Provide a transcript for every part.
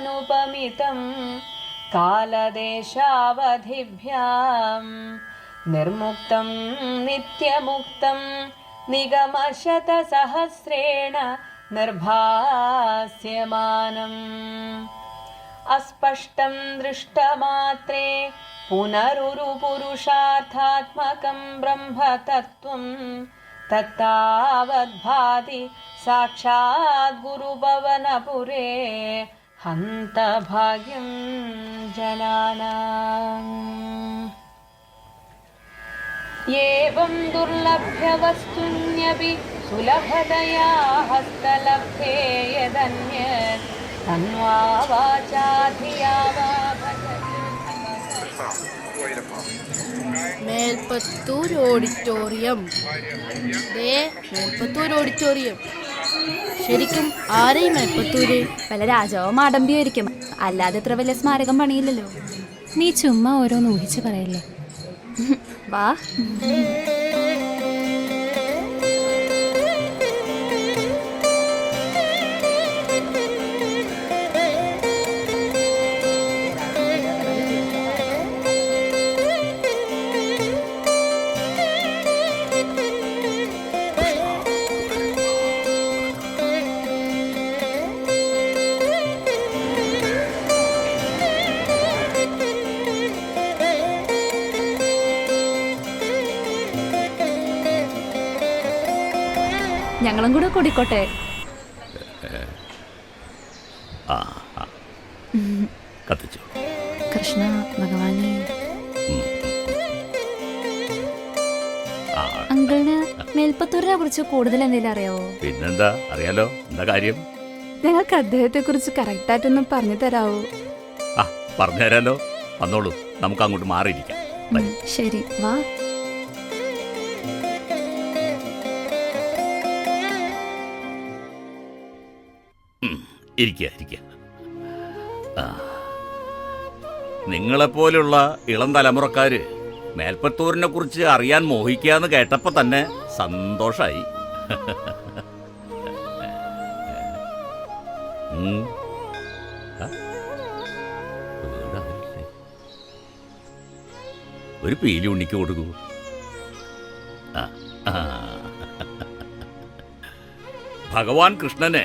कालदेशान्तरवर्णनात्मकमनुपमितं कालदेशावधिभ्यां निर्मुक्तं नित्यमुक्तं निगमशतसहस्रेण निर्भास्यमानम्। अस्पष्टं दृष्टमात्रे पुनरुरुपुरुषार्थात्मकं ब्रह्मतत्त्वं तत्तावद्भाति साक्षात् गुरुभवनपुरे हन्तभाग्यं जनानाम् एवं दुर्लभ्यवस्तुन्यपि सुलभतया हस्तलब्धे यदन्यत् तन्वा वाचा धिया वा भजति മേൽപ്പത്തൂർ ഓഡിറ്റോറിയം ദേ മേൽപ്പത്തൂർ ഓഡിറ്റോറിയം ശരിക്കും ആരെയും എപ്പത്തൂര്? പല രാജാവോ മാടമ്പിയായിരിക്കും അല്ലാതെ ഇത്ര വലിയ സ്മാരകം പണിയില്ലല്ലോ. നീ ചുമ്മാ ഓരോന്ന് ഊഹിച്ച് പറയല്ലേ? വാ. ഞങ്ങളും കൂടെ കൂടിക്കോട്ടെ. കത്തിച്ചു. കൃഷ്ണ ഭഗവാനെ. അങ്കിളിന് മേൽപ്പത്തൂരിനെ കുറിച്ച് കൂടുതൽ എന്തെങ്കിലും അറിയാവോ? പിന്നെന്താ? അറിയാലോ. എന്താ കാര്യം? ഞങ്ങൾക്ക് അദ്ദേഹത്തെ കുറിച്ച് കറക്റ്റായിട്ടൊന്നും പറഞ്ഞു തരാവോ? ആ പറഞ്ഞു തരാലോ. വന്നോളൂ. നമുക്ക് അങ്ങോട്ട് മാറിയിരിക്കാം. ശരി. വാ. ഇരിക്കുക ഇരിക്കുക ആ. നിങ്ങളെപ്പോലുള്ള ഇളം തലമുറക്കാര് മേൽപ്പത്തൂരിനെ കുറിച്ച് അറിയാൻ മോഹിക്കാന്ന് കേട്ടപ്പോൾ തന്നെ? വീടായില്ലേ? ഒരു പീലി ഉണ്ണിക്ക് കൊടുക്കൂ. ഭഗവാൻ കൃഷ്ണനെ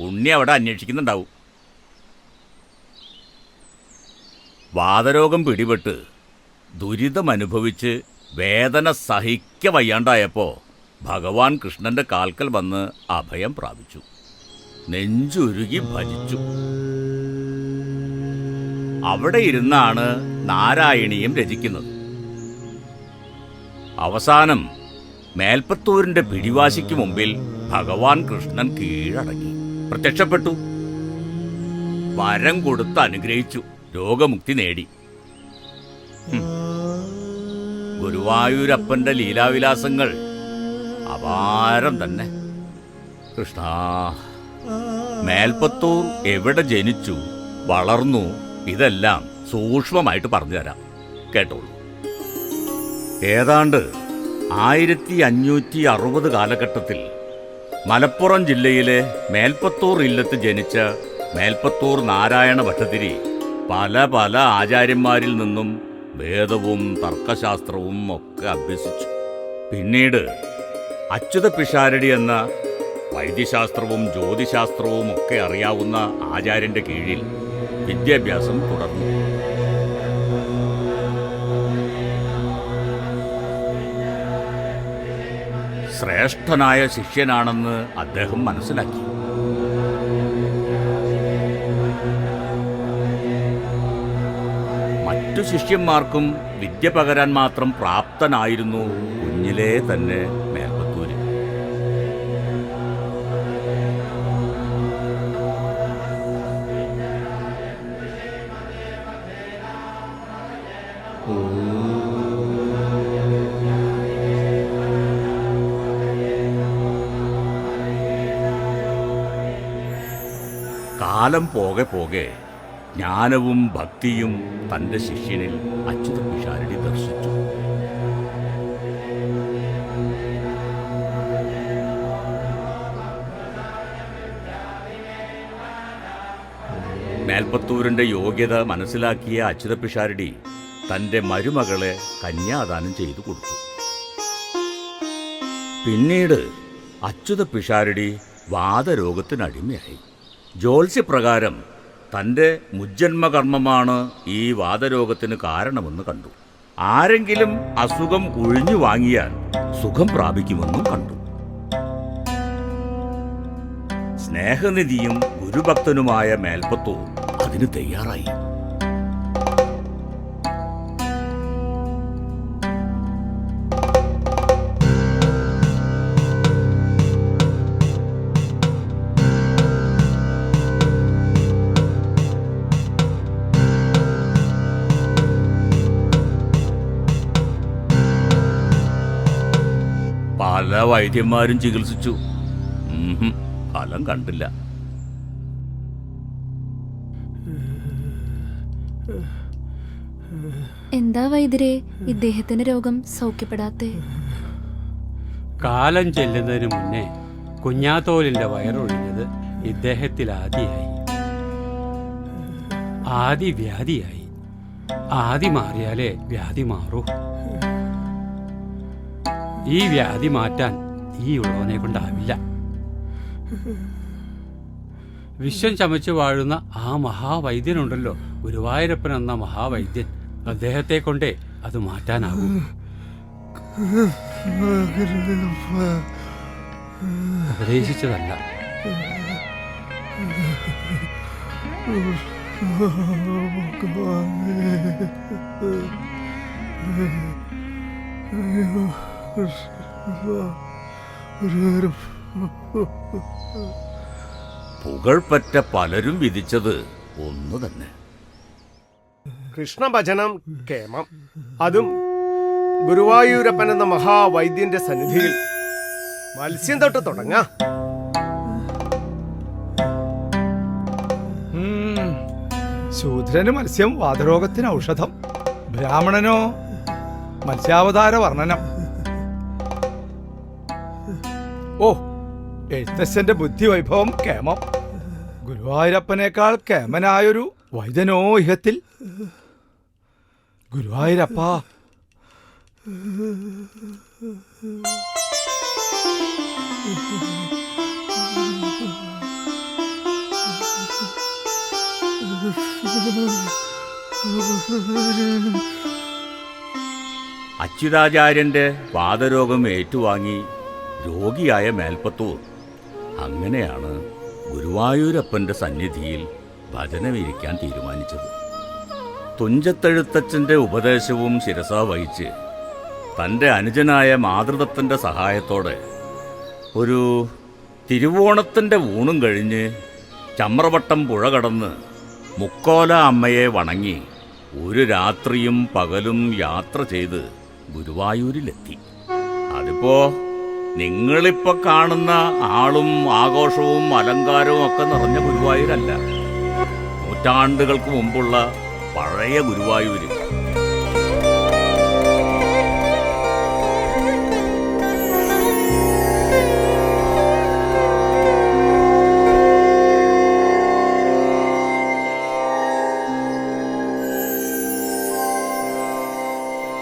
ഉണ്ണി അവിടെ അന്വേഷിക്കുന്നുണ്ടാവും. വാതരോഗം പിടിപെട്ട് ദുരിതമനുഭവിച്ച് വേദന സഹിക്ക വയ്യാണ്ടായപ്പോ ഭഗവാൻ കൃഷ്ണന്റെ കാൽക്കൽ വന്ന് അഭയം പ്രാപിച്ചു. നെഞ്ചുരുകി ഭജിച്ചു. അവിടെ ഇരുന്നാണ് നാരായണീയം രചിക്കുന്നത്. അവസാനം മേൽപ്പത്തൂരിന്റെ പിടിവാശിക്ക് മുമ്പിൽ ഭഗവാൻ കൃഷ്ണൻ കീഴടങ്ങി. പ്രത്യക്ഷപ്പെട്ടു. വരം കൊടുത്ത് അനുഗ്രഹിച്ചു. രോഗമുക്തി നേടി. ഗുരുവായൂരപ്പന്റെ ലീലാവിലാസങ്ങൾ അപാരം തന്നെ. കൃഷ്ണ മേൽപ്പത്തൂർ എവിടെ ജനിച്ചു വളർന്നു ഇതെല്ലാം സൂക്ഷ്മമായിട്ട് പറഞ്ഞു തരാം കേട്ടോളൂ. ഏതാണ്ട് ആയിരത്തി അഞ്ഞൂറ്റി അറുപത് കാലഘട്ടത്തിൽ മലപ്പുറം ജില്ലയിലെ മേൽപ്പത്തൂർ ഇല്ലത്ത് ജനിച്ച മേൽപ്പത്തൂർ നാരായണ ഭട്ടതിരി പല പല ആചാര്യന്മാരിൽ നിന്നും വേദവും തർക്കശാസ്ത്രവും ഒക്കെ അഭ്യസിച്ചു. പിന്നീട് അച്യുത പിഷാരടി എന്ന വൈദ്യശാസ്ത്രവും ജ്യോതിശാസ്ത്രവും ഒക്കെ അറിയാവുന്ന ആചാര്യന്റെ കീഴിൽ വിദ്യാഭ്യാസം തുടർന്നു. ശ്രേഷ്ഠനായ ശിഷ്യനാണെന്ന് അദ്ദേഹം മനസ്സിലാക്കി. മറ്റു ശിഷ്യന്മാർക്കും വിദ്യ പകരാൻ മാത്രം പ്രാപ്തനായിരുന്നു കുഞ്ഞിലേ തന്നെ. കാലം പോകെ പോകെ ജ്ഞാനവും ഭക്തിയും തന്റെ ശിഷ്യനിൽ അച്യുത പിഷാരടി ദർശിച്ചു. മേൽപ്പത്തൂരിന്റെ യോഗ്യത മനസ്സിലാക്കിയ അച്യുത പിഷാരടി തന്റെ മരുമകളെ കന്യാദാനം ചെയ്തു കൊടുത്തു. പിന്നീട് അച്യുത പിഷാരടി വാദരോഗത്തിനടിമയായി. ജ്യോത്സ്യപ്രകാരം തന്റെ മുജ്ജന്മകർമ്മമാണ് ഈ വാദരോഗത്തിന് കാരണമെന്ന് കണ്ടു. ആരെങ്കിലും അസുഖം കുഴിഞ്ഞു വാങ്ങിയാൽ സുഖം പ്രാപിക്കുമെന്നും കണ്ടു. സ്നേഹനിധിയും ഗുരുഭക്തനുമായ മേൽപ്പത്തവും അതിന് തയ്യാറായി. വൈദ്യന്മാരും ചികിത്സിച്ചു. ഫലം കണ്ടില്ല. എന്താ വൈദ്യരെ? ഇദ്ദേഹത്തിന്റെ രോഗം സൗഖ്യപ്പെടാത്തെ. കാലം ചെല്ലുന്നതിന് മുന്നേ കുഞ്ഞാത്തോലിന്റെ വയറൊഴിഞ്ഞത് ഇദ്ദേഹത്തിൽ ആദിയായി ആദി വ്യാധിയായി ആദി മാറിയാലേ വ്യാധി മാറൂ. ഈ വ്യാധി മാറ്റാൻ ഈ ഉള്ളവനെ കൊണ്ടാവില്ല. വിശ്വം ചമച്ചു വാഴുന്ന ആ മഹാവൈദ്യനുണ്ടല്ലോ. ഗുരുവായൂരപ്പൻ എന്ന മഹാവൈദ്യൻ. അദ്ദേഹത്തെ കൊണ്ടേ അത് മാറ്റാനാകും. ഉപദേശിച്ചതല്ല പുകഴ്പറ്റ പലരും വിധിച്ചത് ഒന്നു തന്നെ. കൃഷ്ണഭജനം കേമം. അതും ഗുരുവായൂരപ്പൻ എന്ന മഹാവൈദ്യന്റെ സന്നിധിയിൽ. മത്സ്യം തൊട്ട് തുടങ്ങാം. ശൂദ്രന് മത്സ്യം വാതരോഗത്തിന് ഔഷധം. ബ്രാഹ്മണനോ മത്സ്യാവതാര വർണനം. ഓ എഴുത്തച്ഛന്റെ ബുദ്ധി വൈഭവം കേമം. ഗുരുവായൂരപ്പനേക്കാൾ കേമനായൊരു വൈദ്യനോ ഇഹത്തിൽ ഗുരുവായൂരപ്പ. അച്യുതാചാര്യന്റെ വാദരോഗം ഏറ്റുവാങ്ങി രോഗിയായ മേൽപ്പത്തൂർ. അങ്ങനെയാണ് ഗുരുവായൂരപ്പന്റെ സന്നിധിയിൽ ഭജനമിരിക്കാൻ തീരുമാനിച്ചത്. തുഞ്ചത്തെഴുത്തച്ഛന്റെ ഉപദേശവും ശിരസ വഹിച്ച് തന്റെ അനുജനായ മാതൃദത്തന്റെ സഹായത്തോടെ ഒരു തിരുവോണത്തിന്റെ ഊണും കഴിഞ്ഞ് ചമ്രവട്ടം പുഴ കടന്ന് മുക്കോല അമ്മയെ വണങ്ങി ഒരു രാത്രിയും പകലും യാത്ര ചെയ്ത് ഗുരുവായൂരിലെത്തി. അതിപ്പോ നിങ്ങളിപ്പോ കാണുന്ന ആളും ആഘോഷവും അലങ്കാരവും ഒക്കെ നിറഞ്ഞ ഗുരുവായൂരല്ല. നൂറ്റാണ്ടുകൾക്ക് മുമ്പുള്ള പഴയ ഗുരുവായൂര്.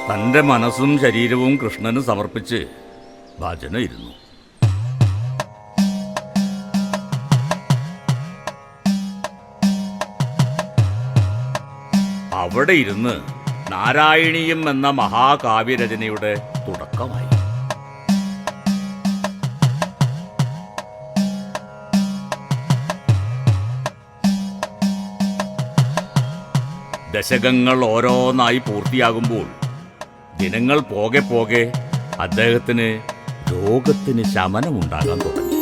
തന്റെ മനസ്സും ശരീരവും കൃഷ്ണന് സമർപ്പിച്ച് ഭജന ഇരുന്നു. അവിടെ ഇരുന്ന് നാരായണീയം എന്ന മഹാകാവ്യരചനയുടെ തുടക്കമായി. ദശകങ്ങൾ ഓരോന്നായി പൂർത്തിയാകുമ്പോൾ ദിനങ്ങൾ പോകെ പോകെ അദ്ദേഹത്തിന് രോഗത്തിന് ശമനമുണ്ടാകാൻ തുടങ്ങി.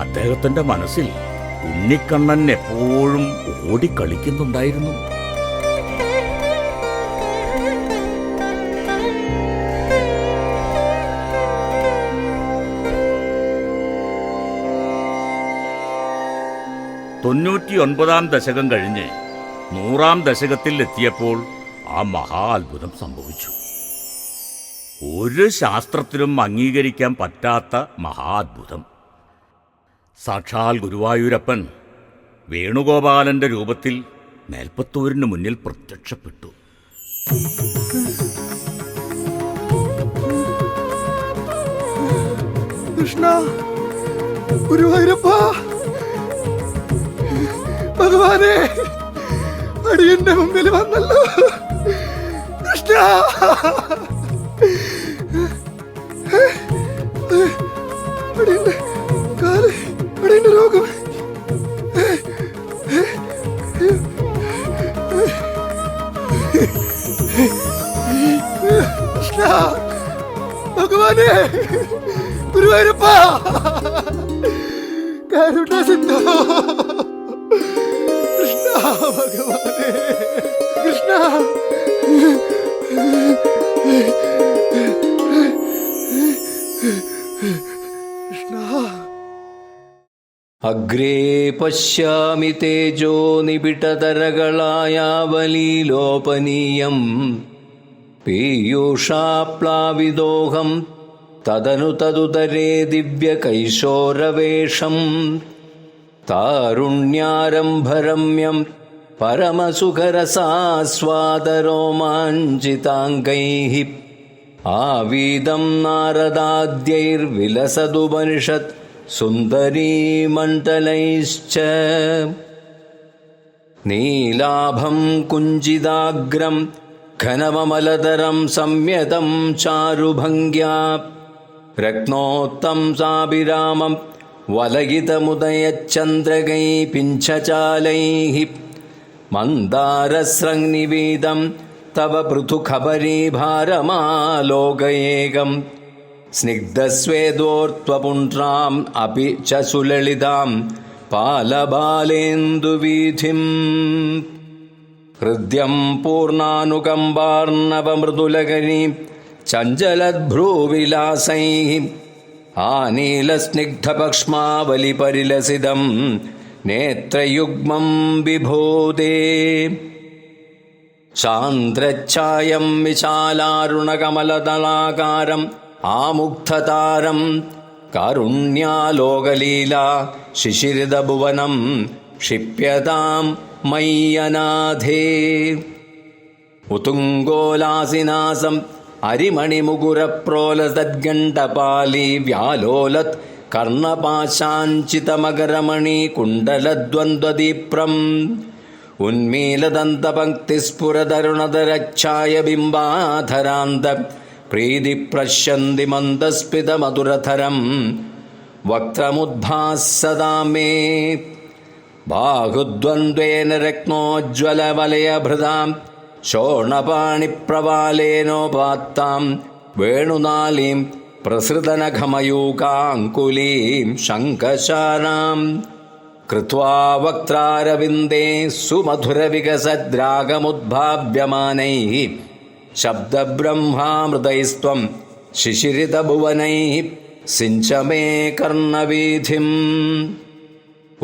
അദ്ദേഹത്തിന്റെ മനസ്സിൽ ഉണ്ണിക്കണ്ണൻ എപ്പോഴും ഓടിക്കളിക്കുന്നുണ്ടായിരുന്നു. തൊണ്ണൂറ്റിയൊൻപതാം ദശകം കഴിഞ്ഞ് നൂറാം ദശകത്തിൽ എത്തിയപ്പോൾ ആ മഹാ അത്ഭുതം സംഭവിച്ചു. ഒരു ശാസ്ത്രത്തിലും അംഗീകരിക്കാൻ പറ്റാത്ത മഹാ അത്ഭുതം. സാക്ഷാൽ ഗുരുവായൂരപ്പൻ വേണുഗോപാലന്റെ രൂപത്തിൽ മേൽപ്പത്തൂരിന് മുന്നിൽ പ്രത്യക്ഷപ്പെട്ടു. കൃഷ്ണ ഗുരുവായൂരപ്പ. ഭഗവാനെ അടിയന്റെ മുമ്പിൽ വന്നല്ലോ. കൃഷ്ണ. അടിയന്റെ കാൽ അടിയന്റെ രോഗം ഭഗവാനെ ഗുരുവായൂരപ്പ. കരുണ സിന്ധു ഭഗവാനെ കൃഷ്ണ അഗ്രേ പശ്യാമി തേജോ നിബിടതരകളായാവലീലോപനീയം പീയൂഷാപ്ലാവിദോഹം തദനു തതുതരേ ദിവ്യകൈശോരവേഷം. तारुण्यारम्भरम्यम् परमसुखरसास्वादरोमाञ्चिताङ्गैः आवीदम् नारदाद्यैर्विलसदुपनिषत् सुन्दरीमण्डलैश्च। नीलाभम् कुञ्जिदाग्रम् घनवमलतरम् संयतम् चारुभङ्ग्या। रत्नोक्तम् साभिरामम् വലയിതമുദയചന്ദ്രകൈ പിഞ്ചചാലൈ മന്ദാരസ്രങ്നിവേദം തവ പൃഥുഖബരീഭാരമാലോകയേകം സ്നിഗ്ധസ്വേദോർത്വപുണ്ട്രാം അപി ച സുലളിതാം പാലബാലേന്ദുവീധിം ഹൃദ്യം പൂർണാനുകമ്പാർണവമൃദുലകരീ आनीलस्निग्धपक्ष्मावलिपरिलसिदम् नेत्रयुग्मम् बिभोदे शान्तच्छायं विशालारुणकमलदलाकारम् आमुग्धतारम् कारुण्यालोकलीला शिशिरिदभुवनम् क्षिप्यतां मयि उतुङ्गोलासिनासम् അരിമണിമുകുരപ്രോലസദ്ഗണ്ഡപാലി വ്യാലോലത് കർണപാശാഞ്ചിതമകരമണി കുണ്ടലദ്വന്ദ്വദീപ്രം ഉന്മീലദന്തപങ്ക്തിസ്ഫുരതരുണതരച്ഛായ ബിംബാധരാന്ത പ്രീതിപ്രശന്തി മന്ദസ്മിതമധുരധരം വക്രമുദ്ഭാസദാ മേ ബാഹുദ്വന്ദ്വേന രത്നോജ്വലവലയഭൃതാം शोणपाणिप्रवालेनोपात्तां वेणुनालीं प्रसृतनखमयूकाङ्कुलीं शङ्खशानां कृत्वा वक्त्रारविन्दे सुमधुरविकसद्रागमुद्भाव्यमानैः शब्दब्रह्मामृतैस्त्वं शिशिरितभुवनैः शिशिरिदभुवनैः सिञ्च मे कर्णवीधिम्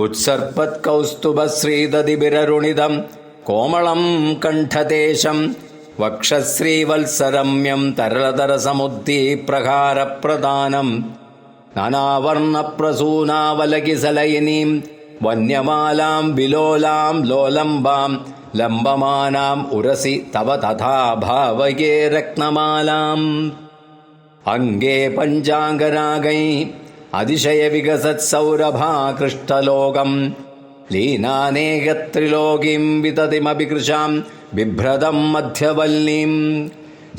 उत्सर्पत्कौस्तुभश्रीदधिबिररुणितम् कोमलम् कण्ठदेशम् वक्षश्रीवत्सरम्यम् तरलरसमुद्दीप्रकारप्रदानम् नानावर्णप्रसूनावलकिसलयिनीम् वन्यमालाम् विलोलाम् लोलम्बाम् लम्बमानाम् उरसि तव तथा भावये रत्नमालाम् अङ्गे पञ्चाङ्गरागैः अतिशयविकसत्सौरभाकृष्टलोकम् లీనానేగత్రిలోकीं विततिमभिकृशां बिभ्रदं मध्यवल्लीं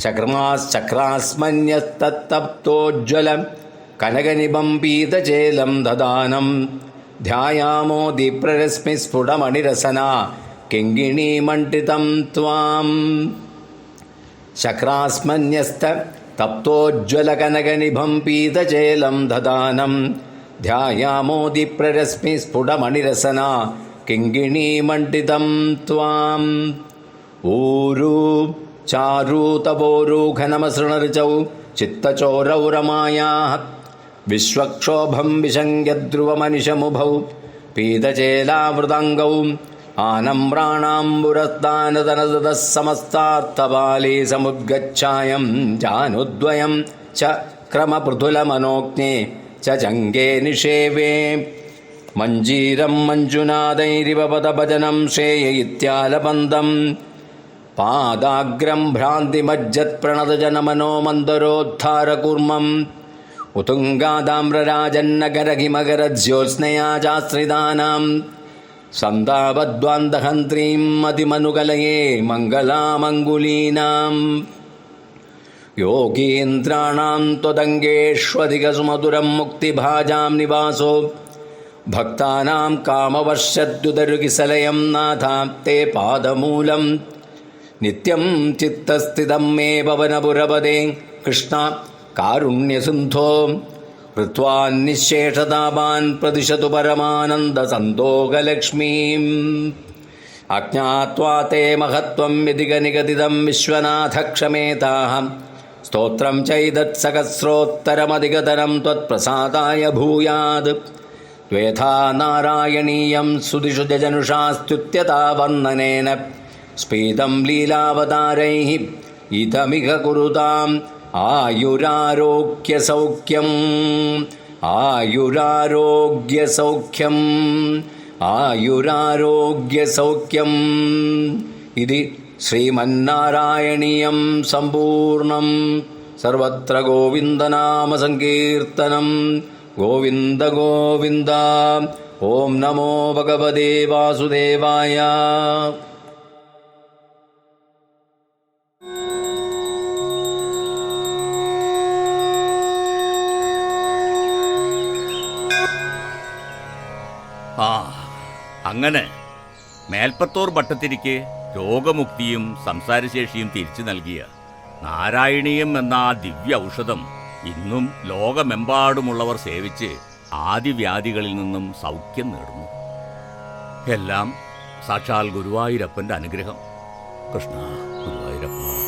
चक्राश्चक्रास्मन्यस्तत्तप्तोज्ज्वल कनकनिबम्पीतचेलं ददानं ध्यायामोदिप्ररश्मिस्फुटमणिरसना किङ्गिणीमण्डितं त्वाम् चक्रास्मन्यस्त तप्तोज्ज्वलकनकनिभम्पीतचेलं ददानम् ध्यायामोदिप्ररश्मि स्फुटमणिरसना किङ्गिणीमण्डितं त्वाम् ऊरू चारूतपोरूघनमसृणरुचौ चित्तचोरौरमायाः विश्वक्षोभं विषङ्ग्यध्रुवमनिषमुभौ पीतचेदावृदङ्गौ आनम्राणाम्बुरस्तानदनदः प्राणाम्बुरस्तानदनदः समुद्गच्छायं जानुद्वयं च क्रमपृथुलमनोज्ञे च निषेवे मञ्जीरं मञ्जुनादैरिव पदभजनं श्रेय इत्यालवन्दं पादाग्रं भ्रान्तिमज्जत्प्रणतजनमनोमन्दरोद्धारकुर्मम् उतुङ्गादाम्रराजन्नगर हिमगरज्योत्स्नेयाजाश्रिदानां सन्दावद्वान्दहन्त्रीं मतिमनुकलये मङ्गलामङ्गुलीनाम्। योगीन्द्राणां त्वदङ्गेष्वधिकसुमधुरं मुक्तिभाजां निवासो भक्तानां कामवश्यद्युदरुगिसलयं नाथां ते पादमूलं नित्यं चित्तस्थितं मे भवनपुरपदे कृष्णा कारुण्यसिन्धो हृत्वान्निःशेषतापान् प्रदिशतु परमानन्दसन्दोगलक्ष्मीम् अज्ञात्वा ते महत्त्वं यदिगनिगदितं विश्वनाथक्षमेताः स्तोत्रं चैदत्सहस्रोत्तरमधिगतनं त्वत्प्रसादाय भूयात् त्वेथा नारायणीयं सुदिषु जजनुषास्तुत्यता वन्दनेन स्पीदं लीलावतारैः इदमिह कुरुताम् आयुरारोग्यसौख्यम् आयुरारोग्यसौख्यम् आयुरारोग्यसौख्यम् इति ശ്രീമന്നാരായണീയം സമ്പൂർണം. സർവത്ര ഗോവിന്ദനാമസങ്കീർത്തനം. ഗോവിന്ദ ഗോവിന്ദ. ഓം നമോ ഭഗവതേ വാസുദേവായ. ആ അങ്ങനെ മേൽപ്പത്തൂർ ഭട്ടത്തിരിക്ക് രോഗമുക്തിയും സംസാരശേഷിയും തിരിച്ചു നൽകിയ നാരായണീയം എന്ന ആ ദിവ്യ ഔഷധം ഇന്നും ലോകമെമ്പാടുമുള്ളവർ സേവിച്ച് ആദിവ്യാധികളിൽ നിന്നും സൗഖ്യം നേടുന്നു. എല്ലാം സാക്ഷാൽ ഗുരുവായൂരപ്പന്റെ അനുഗ്രഹം. കൃഷ്ണ ഗുരുവായൂരപ്പ.